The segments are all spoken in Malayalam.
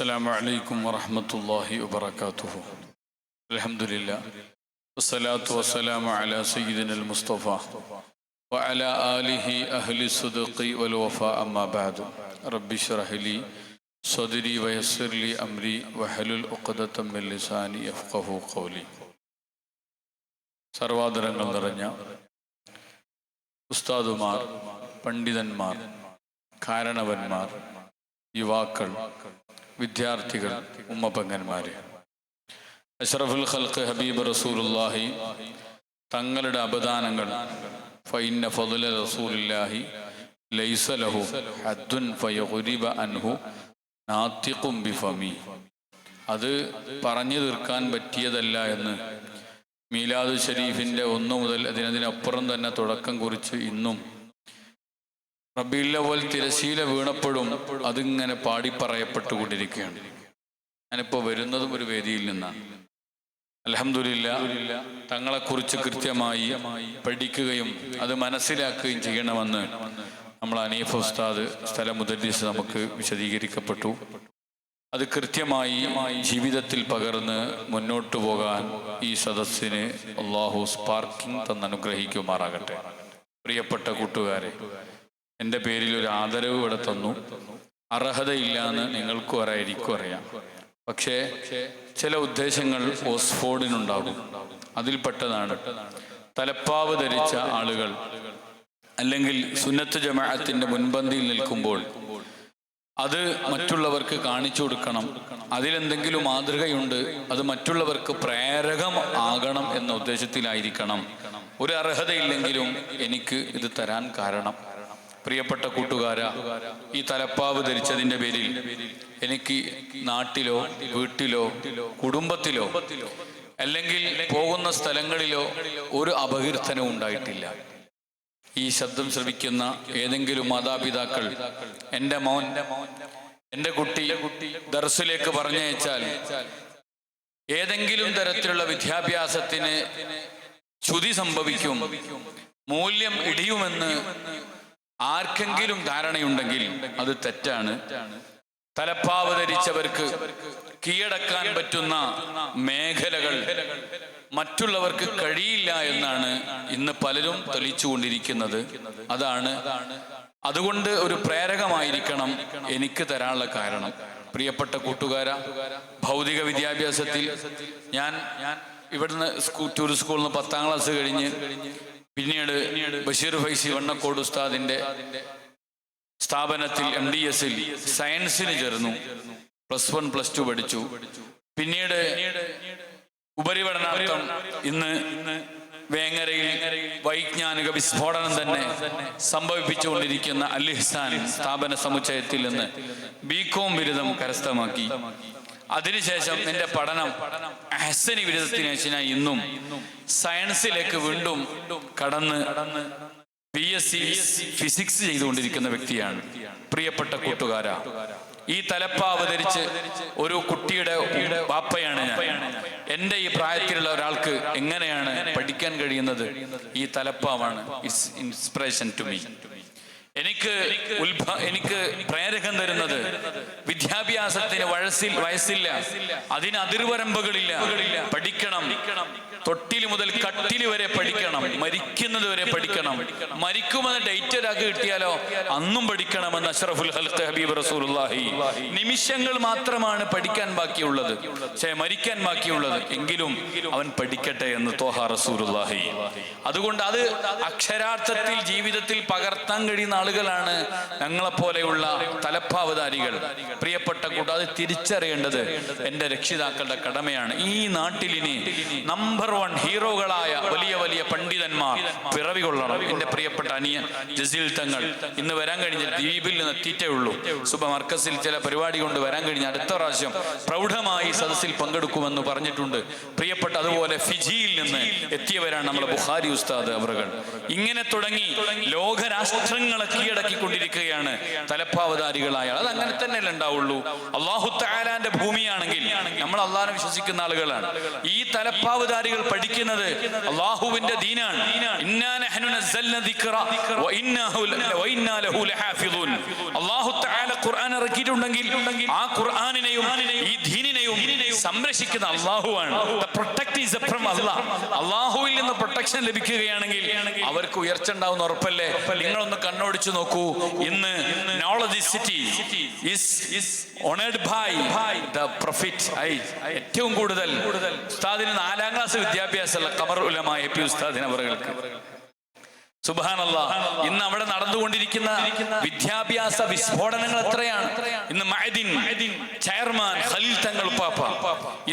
السلام عليكم ورحمة الله وبركاته الحمد لله والصلاة والسلام على سيدنا المصطفى وعلى آله أهل الصدق والوفاء أما بعد رب اشرح لي صدري ويسر لي أمري وحلل عقدة من لساني يفقه قولي സർവാദരങ്ങൾ നിറഞ്ഞ ഉസ്താദുമാർ പണ്ഡിതന്മാർ കാരണവന്മാർ യുവാക്കൾ വിദ്യാർത്ഥികൾ ഉമ്മപ്പങ്ങന്മാര് അഷ്റഫുൽ ഖൽക്ക് ഹബീബ് റസൂലുല്ലാഹി തങ്ങളുടെ അപദാനങ്ങൾ ഫൈന്ന ഫതുല റസൂലുല്ലാഹി ലൈസ ലഹു ഹദ്ദുൻ ഫയഗുരിബ അൻഹു നാത്തിഖും ബിഫമി. അത് പറഞ്ഞു തീർക്കാൻ പറ്റിയതല്ല എന്ന് മീലാദ് ഷരീഫിന്റെ ഒന്നു മുതൽ അതിനതിനപ്പുറം തന്നെ തുടക്കം കുറിച്ച് ഇന്നും റബീല്ലവൽ തിരശീല വീണപ്പോഴും അതിങ്ങനെ പാടി പറയപ്പെട്ടുകൊണ്ടിരിക്കുകയാണ് ഞാനിപ്പോൾ വരുന്നതും ഒരു വേദിയിൽ നിന്നാണ്. അലഹമില്ല തങ്ങളെക്കുറിച്ച് കൃത്യമായി പഠിക്കുകയും അത് മനസ്സിലാക്കുകയും ചെയ്യണമെന്ന് നമ്മൾ അനീഫ് ഉസ്താദ് സ്ഥലം മുദരീസ് നമുക്ക് വിശദീകരിക്കപ്പെട്ടു. അത് കൃത്യമായി ജീവിതത്തിൽ പകർന്ന് മുന്നോട്ട് പോകാൻ ഈ സദസ്സിന് അള്ളാഹു സ്പാർക്കിംഗ് തന്നനുഗ്രഹിക്കുമാറാകട്ടെ. പ്രിയപ്പെട്ട കൂട്ടുകാരെ എന്റെ പേരിൽ ഒരു ആദരവ് ഇവിടെ തന്നു. അർഹതയില്ലാന്ന് നിങ്ങൾക്കും അറിയാം എനിക്കും അറിയാം. പക്ഷേ ചില ഉദ്ദേശങ്ങൾ ഓസ്ഫോർഡിനുണ്ടാകും അതിൽപ്പെട്ടതാണ് തലപ്പാവ് ധരിച്ച ആളുകൾ അല്ലെങ്കിൽ സുന്നത്ത് ജമാഅത്തിന്റെ മുൻപന്തിയിൽ നിൽക്കുമ്പോൾ അത് മറ്റുള്ളവർക്ക് കാണിച്ചു കൊടുക്കണം. അതിലെന്തെങ്കിലും മാതൃകയുണ്ട് അത് മറ്റുള്ളവർക്ക് പ്രേരകം ആകണം എന്ന ഉദ്ദേശത്തിലായിരിക്കണം. ഒരു അർഹതയില്ലെങ്കിലും എനിക്ക് ഇത് തരാൻ കാരണം. പ്രിയപ്പെട്ട കൂട്ടുകാര ഈ തലപ്പാവ് ധരിച്ചതിന്റെ പേരിൽ എനിക്ക് നാട്ടിലോ വീട്ടിലോ കുടുംബത്തിലോ അല്ലെങ്കിൽ പോകുന്ന സ്ഥലങ്ങളിലോ ഒരു അപകീർത്തനവും ഉണ്ടായിട്ടില്ല. ഈ ശബ്ദം ശ്രവിക്കുന്ന ഏതെങ്കിലും മാതാപിതാക്കൾ എന്റെ മോൻ എന്റെ കുട്ടി ദർസിലേക്ക് പറഞ്ഞയച്ചാൽ ഏതെങ്കിലും തരത്തിലുള്ള വിദ്യാഭ്യാസത്തിന് ചുതി സംഭവിക്കും മൂല്യം ഇടിയുമെന്ന് ആർക്കെങ്കിലും ധാരണയുണ്ടെങ്കിൽ അത് തെറ്റാണ്. തലപ്പാവ് ധരിച്ചവർക്ക് കീഴടക്കാൻ പറ്റുന്ന മേഖലകൾ മറ്റുള്ളവർക്ക് കഴിയില്ല എന്നാണ് ഇന്ന് പലരും തെളിച്ചുകൊണ്ടിരിക്കുന്നത് അതാണ്. അതുകൊണ്ട് ഒരു പ്രേരകമായിരിക്കണം എനിക്ക് തരാനുള്ള കാരണം. പ്രിയപ്പെട്ട കൂട്ടുകാര ഭൗതിക വിദ്യാഭ്യാസത്തിൽ ഞാൻ ഇവിടുന്ന് സ്കൂൾ ടൂറിസ്റ്റ് സ്കൂളിൽ നിന്ന് പത്താം ക്ലാസ് കഴിഞ്ഞ് പിന്നീട് ബഷീർ ഫൈസി വണ്ണക്കോട് ഉസ്താദിന്റെ സ്ഥാപനത്തിൽ എം ഡി എസിൽ സയൻസിന് ചേർന്നു. പ്ലസ് വൺ പ്ലസ് ടു പഠിച്ചു. പിന്നീട് ഉപരിപഠനാർത്ഥം ഇന്ന് വേങ്ങരയിൽ വൈജ്ഞാനിക വിസ്ഫോടനം തന്നെ സംഭവിപ്പിച്ചുകൊണ്ടിരിക്കുന്ന അലിഹ്സാൻ സ്ഥാപന സമുച്ചയത്തിൽ നിന്ന് ബികോം ബിരുദം കരസ്ഥമാക്കി. അതിനുശേഷം നിന്റെ പഠനം അഹസനി ബിരുദത്തിന് ശേഷം ഞാൻ ഇന്നും സയൻസിലേക്ക് വീണ്ടും കടന്ന് ബി എസ് സി ഫിസിക്സ് ചെയ്തുകൊണ്ടിരിക്കുന്ന വ്യക്തിയാണ്. പ്രിയപ്പെട്ട കൂട്ടുകാര ഈ തലപ്പ അവതരിച്ച് ഒരു കുട്ടിയുടെ വാപ്പയാണ് ഞാൻ. എന്റെ ഈ പ്രായത്തിലുള്ള ഒരാൾക്ക് എങ്ങനെയാണ് പഠിക്കാൻ കഴിയുന്നത്? ഈ തലപ്പാവാണ് ഇറ്റ്സ് ഇൻസ്പിറേഷൻ ടു മീ എനിക്ക് ഉത്ഭ എനിക്ക് പ്രേരകം തരുന്നത് വിദ്യാഭ്യാസത്തിന് വയസ്സിൽ വയസ്സില്ല. അതിന് അതിർവരമ്പുകളില്ല. പഠിക്കണം. തൊട്ടിൽ മുതൽ കട്ടിൽ വരെ പഠിക്കണം. മരിക്കുന്നത് വരെ പഠിക്കണം. മരിക്കുമെന്ന് ഡേറ്റ് ഒരാൾക്ക് കിട്ടിയാലോ? അന്നും പഠിക്കണമെന്ന് അഷ്റഫുൽ ഹൽക്ക് ഹബീബ് റസൂലുള്ളാഹി. നിമിഷങ്ങൾ മാത്രമാണ് പഠിക്കാൻ ബാക്കിയുള്ളത്. മരിക്കാൻ ബാക്കിയുള്ളത്. എങ്കിലും അവൻ പഠിക്കട്ടെ എന്ന് തോഹ റസൂലുള്ളാഹി. അതുകൊണ്ട് അത് അക്ഷരാർത്ഥത്തിൽ ജീവിതത്തിൽ പകർത്താൻ കഴിയുന്ന ആളുകളാണ് ഞങ്ങളെപ്പോലെയുള്ള തലപ്പാവതാരികൾ പ്രിയപ്പെട്ട കൂട്ടം അത് തിരിച്ചറിയേണ്ടത് എന്റെ രക്ഷിതാക്കളുടെ കടമയാണ്. ഈ നാട്ടിലിനി നമ്പർ വൺ ഹീറോകളായ വലിയ വലിയ പണ്ഡിതന്മാർ പിറവി കൊള്ളണം എന്റെ പ്രിയപ്പെട്ട അനിയൻ ജസീൽ തങ്ങൾ. ഇന്ന് വരാൻ കഴിഞ്ഞ ദ്വീപിൽ നിന്ന് എത്തിയിട്ടേ ഉള്ളൂ. സുബ മർക്കസിൽ ചില പരിപാടി കൊണ്ട് വരാൻ കഴിഞ്ഞ അടുത്ത പ്രാവശ്യം പ്രൗഢമായി സദസ്സിൽ പങ്കെടുക്കുമെന്ന് പറഞ്ഞിട്ടുണ്ട്. പ്രിയപ്പെട്ട അതുപോലെ ഫിജിയിൽ നിന്ന് എത്തിയവരാണ് നമ്മുടെ ബുഹാരി ഉസ്താദ് അവറുകൾ. ഇങ്ങനെ തുടങ്ങി ലോകരാഷ്ട്രങ്ങളെ കീഴടക്കിക്കൊണ്ടിരിക്കുകയാണ് തലപ്പാവതാരികളായ അത് അങ്ങനെ തന്നെയല്ലേ ഉണ്ടാവുള്ളൂ. അള്ളാഹു താലാന്റെ ഭൂമിയാണെങ്കിൽ നമ്മൾ അള്ളാഹിനെ വിശ്വസിക്കുന്ന ആളുകളാണ്. ഈ തലപ്പാവതാരികൾ പഠിക്കുന്നത് അള്ളാഹുവിന്റെ ദീനാണ്. അള്ളാഹു ഖുർആൻ ഇറക്കിയിട്ടുണ്ടെങ്കിൽ ആ ദീനിനെയും സംരക്ഷിക്കുന്ന അള്ളാഹുവാണ്. പ്രൊട്ടക്ട് ഈസ് ഫ്രം അള്ളാഹ് അള്ളാഹുവിൽ നിന്ന് പ്രൊട്ടക്ഷൻ ലഭിക്കുകയാണെങ്കിൽ അവർക്ക് ഉയർച്ച ഉണ്ടാവുന്ന ഉറപ്പല്ലേ? നിങ്ങളൊന്ന് കണ്ണോടിച്ചു നോക്കൂ. ഇന്ന് നോളജ് സിറ്റി ഏറ്റവും കൂടുതൽ. ഉസ്താദിന് നാലാം ക്ലാസ് വിദ്യാഭ്യാസമുള്ള കമർ ഉലമായ പി ഉസ്താദിന് അവർക്ക് സുബാനല്ല ഇന്ന് അവിടെ നടന്നുകൊണ്ടിരിക്കുന്ന വിദ്യാഭ്യാസ വിസ്ഫോടനങ്ങൾ എത്രയാണ്? ഇന്ന് മഹദിൻ ചെയർമാൻ ഖലീൽ തങ്ങൾ പാപ്പ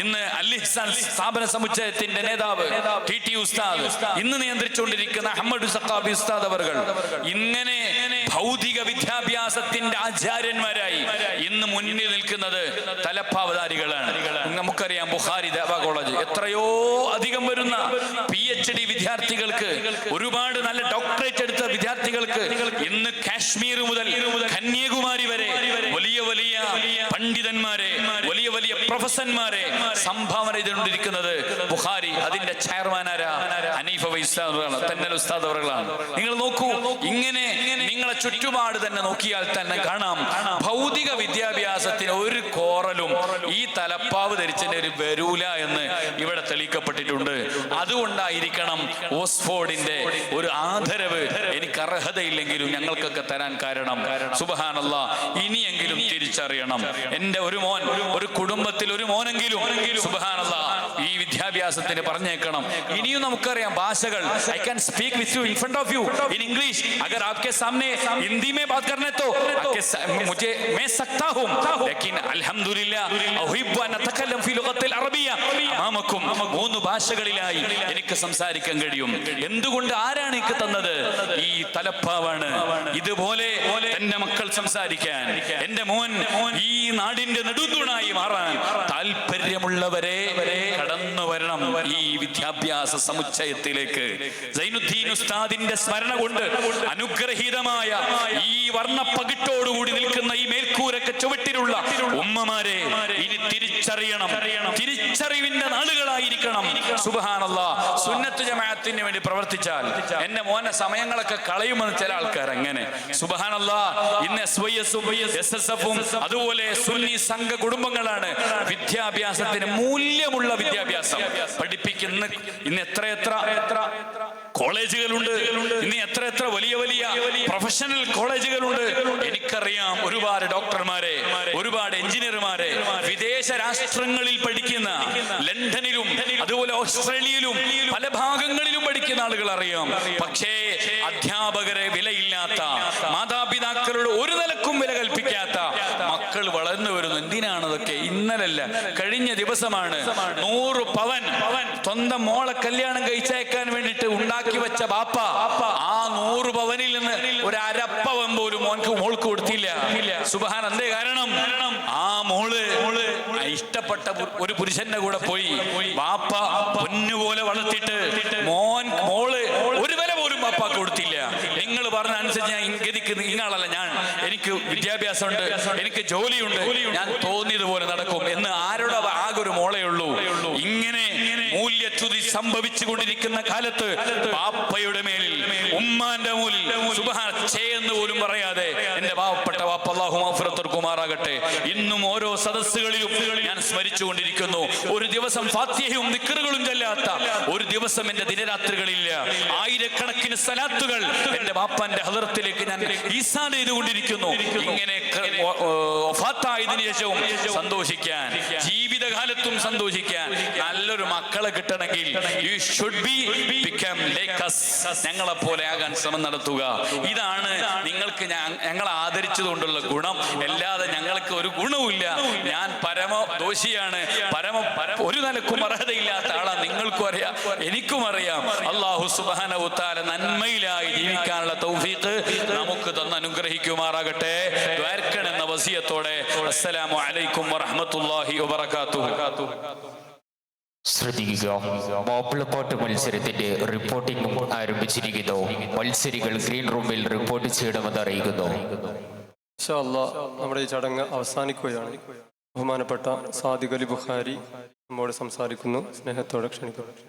ഇന്ന് അലിഹ്സാൻ സ്ഥാപന സമുച്ചയത്തിന്റെ നേതാവ് ടി ടി ഉസ്താദ്. ഇന്ന് നിയന്ത്രിച്ചുകൊണ്ടിരിക്കുന്ന അഹമ്മദ് സഖാബി ഉസ്താദ് അവർ ഇങ്ങനെ ഭൗതിക വിദ്യാഭ്യാസത്തിന്റെ ആചാര്യന്മാരായി ഇന്ന് മുന്നിൽ നിൽക്കുന്നത് തലപ്പാവതാരികളാണ് നമുക്കറിയാം ബുഹാരി ദേവ കോളേജ്. എത്രയോ അധികം വരുന്ന പി എച്ച് ഡി വിദ്യാർത്ഥികൾക്ക് ഒരുപാട് നല്ല വിദ്യാർത്ഥികൾക്ക് ഇന്ന് കാശ്മീർ മുതൽ കന്യാകുമാരി വരെ വലിയ വലിയ പണ്ഡിതന്മാരെ വലിയ വലിയ പ്രൊഫസർമാരെ സംഭാവന ചെയ്തുകൊണ്ടിരിക്കുന്നത് ബുഹാരി അതിന്റെ ചെയർമാനാരാ അനീഫ വൈസ്താദ് തന്നൽ ഉസ്താദ് അവരാണ് നിങ്ങൾ നോക്കൂ ഇങ്ങനെ ചുറ്റുപാട് തന്നെ നോക്കിയാൽ തന്നെ കാണാം. ഭൗതിക വിദ്യാഭ്യാസത്തിന് ഒരു കോറലും ഈ തലപ്പാവ് ധരിച്ചതിന് ഒരു വരൂല എന്ന് ഇവിടെ തെളിയിക്കപ്പെട്ടിട്ടുണ്ട്. അതുകൊണ്ടായിരിക്കണം ഓക്സ്ഫോർഡിന്റെ ഒരു ആദരവ് എനിക്ക് അർഹതയില്ലെങ്കിലും ഞങ്ങൾക്കൊക്കെ തരാൻ കാരണം. സുബഹാനല്ല ഇനിയെങ്കിലും തിരിച്ചറിയണം. എന്റെ ഒരു മോൻ ഒരു കുടുംബത്തിൽ ഒരു മോനെങ്കിലും. സുബഹാനല്ല ഈ വിദ്യാഭ്യാസത്തിന് പറഞ്ഞേക്കണം ഇനിയും നമുക്കറിയാം ഭാഷകൾ I can speak with you in front of you in English अगर आपके सामने हिंदी में बात करने तो आपके सा- मुझे मैं सकता हूं लेकिन अल्हम्दुलिल्लाह മാമക്കും മൂന്ന് ഭാഷകളിലായി എനിക്ക് സംസാരിക്കാൻ കഴിയും. എന്തുകൊണ്ട് ആരാണ് എനിക്ക് തന്നത്? ഈ തലപ്പാവാണ്. ഇതുപോലെ എന്റെ മക്കൾ സംസാരിക്കാൻ എന്റെ മോൻ ഈ നാടിന്റെ നെടുതൂണായി മാറാൻ താല്പര്യമുള്ളവരെ കടന്നു വരണം ഈ വിദ്യാഭ്യാസ സമുച്ചയത്തിലേക്ക്. സൈനുദ്ദീൻ ഉസ്താദിന്റെ സ്മരണ കൊണ്ട് അനുഗ്രഹീതമായ ഈ വർണപ്പകിട്ടോടുകൂടി നിൽക്കുന്ന ഈ മേൽക്കൂരൊക്കെ ചുവട്ടിലുള്ള ഉമ്മമാരെ സുബഹാനല്ല സുന്നത്ത് ജമാഅത്തിന് വേണ്ടി പ്രവർത്തിച്ചാൽ എന്റെ മോനെ സമയങ്ങളൊക്കെ കളയുമെന്ന് ചില ആൾക്കാർ അങ്ങനെ. സുബഹാനല്ല ഇന്ന് എസ് വൈ എസും എസ് എസ് എഫും അതുപോലെ സുന്നി സംഘ കുടുംബങ്ങളാണ് വിദ്യാഭ്യാസത്തിന് മൂല്യമുള്ള വിദ്യാഭ്യാസം പഠിപ്പിക്കുന്ന ഇന്ന് എത്ര എത്ര എത്ര? കോളേജുകളുണ്ട്. ഇന്ന് എത്ര എത്ര വലിയ വലിയ പ്രൊഫഷണൽ കോളേജുകളുണ്ട്. എനിക്കറിയാം ഒരുപാട് ഡോക്ടർമാരെ ഒരുപാട് എഞ്ചിനീയർമാരെ വിദേശ രാഷ്ട്രങ്ങളിൽ പഠിക്കുന്ന ലണ്ടനിലും അതുപോലെ ഓസ്ട്രേലിയയിലും പല ഭാഗങ്ങളിലും പഠിക്കുന്ന ആളുകൾ അറിയാം പക്ഷേ അധ്യാപകരെ വിലയില്ലാത്ത മാതാപിതാക്കളോട് ഒരു നിലക്കും വില കൽപ്പിക്കാത്ത മക്കൾ വളർന്നു വരുന്നു എന്തിനാണ് അതൊക്കെ ഇന്നലല്ല കഴിഞ്ഞ ദിവസമാണ്. നൂറ് പവൻ സ്വന്തം മോളെ കല്യാണം കഴിച്ചയക്കാൻ വേണ്ടിട്ട് ഉണ്ടാക്കി വെച്ച ബാപ്പ ആ നൂറ് പവനിൽ നിന്ന് ഒരു അരപ്പവൻ പോലും മോൻക്ക് മോൾക്ക് കൊടുത്തില്ല. സുബഹാൻ എന്തേ കാരണം? ആ മോൾ ഇഷ്ടപ്പെട്ട ഒരു പുരുഷന്റെ കൂടെ പോയി. ബാപ്പ പൊന്നുപോലെ വളർത്തിട്ട് മോൻ മോൾ ഒരു വില പോലും ബാപ്പ കൊടുത്തില്ല. നിങ്ങൾ പറഞ്ഞ അനുസരിച്ച് ഞാൻ ഗതിക്ക് നിങ്ങളല്ല ഞാൻ എനിക്ക് വിദ്യാഭ്യാസം ഉണ്ട് എനിക്ക് ജോലിയുണ്ട് ഞാൻ തോന്നിയതുപോലെ നടക്കും എന്ന് ആരുടെ ആകെ ഒരു മോളേ ഉള്ളൂ ഇങ്ങനെ മൂല്യച്യുതി സംഭവിച്ചു കൊണ്ടിരിക്കുന്ന കാലത്ത് പാപ്പയുടെ മേലിൽ ഉമ്മാന്റെ മൂലിൽ എന്ന് പോലും പറയാതെ എന്റെ പാവപ്പെട്ട വാപ്പ അല്ലാഹു കുമാറാകട്ടെ. ഇന്നും ഓരോ സദസ്സുകളിലും ഞാൻ സ്മരിച്ചു കൊണ്ടിരിക്കുന്നു ഒരു ദിവസം ഫാത്യഹയും നിക്കറുകളും ചെല്ലാത്ത ഒരു ദിവസം എന്റെ ദിനരാത്രികളില്ല. ആയിരക്കണക്കിന് സലാത്തുകൾ എന്റെ ബാപ്പാന്റെ ഹദർത്തിലേക്ക് ഞാൻ ഈസാൻ ചെയ്തുകൊണ്ടിരിക്കുന്നു. ഇങ്ങനെ ഫാത്തായതിനു ശേഷവും സന്തോഷിക്കാൻ ജീവിതകാലത്തും സന്തോഷിക്കാൻ നല്ലൊരു മക്കളെ കിട്ടണമെങ്കിൽ you should be become like us ഞങ്ങളെ പോലെ ആകാൻ ശ്രമം നടത്തുക. ഇതാണ് നിങ്ങൾക്ക് ഞങ്ങളെ ആദരിച്ചതുകൊണ്ടുള്ള ഗുണം. അല്ലാതെ ഞങ്ങൾക്ക് ഒരു ഗുണവുമില്ല. ഞാൻ പരമ ദോഷിയാണ്. പരമ ഒരു നിലക്കും അർഹതയില്ലാത്ത ആളാണ് നിങ്ങൾക്കും അറിയാം. എനിക്കും അറിയാം. അള്ളാഹു സുബാനവുത്താല നന്മയിലായി ജീവിക്കാനുള്ള തൗഫീഖ് നമുക്ക് തന്ന് അനുഗ്രഹിക്കുമാറാകട്ടെ. വസിയത്തോടെ അസ്സലാമു അലൈക്കും വറഹ്മത്തുള്ളാഹി വബറകാതുഹു. ശ്രദ്ധിക്കുക മാപ്പിളപ്പാട്ട് മത്സരത്തിന്റെ റിപ്പോർട്ടിംഗ് ആരംഭിച്ചിരിക്കുന്നു. മത്സരികൾ ഗ്രീൻ റൂമിൽ റിപ്പോർട്ട് ചെയ്യണമെന്ന് അറിയിക്കുന്നു. നമ്മുടെ ഈ ചടങ്ങ് അവസാനിക്കുകയാണ്. ബഹുമാനപ്പെട്ട സാദിഖ് അലി ബുഖാരി നമ്മോട് സംസാരിക്കുന്നു. സ്നേഹത്തോടെ ക്ഷണിക്കുന്നു.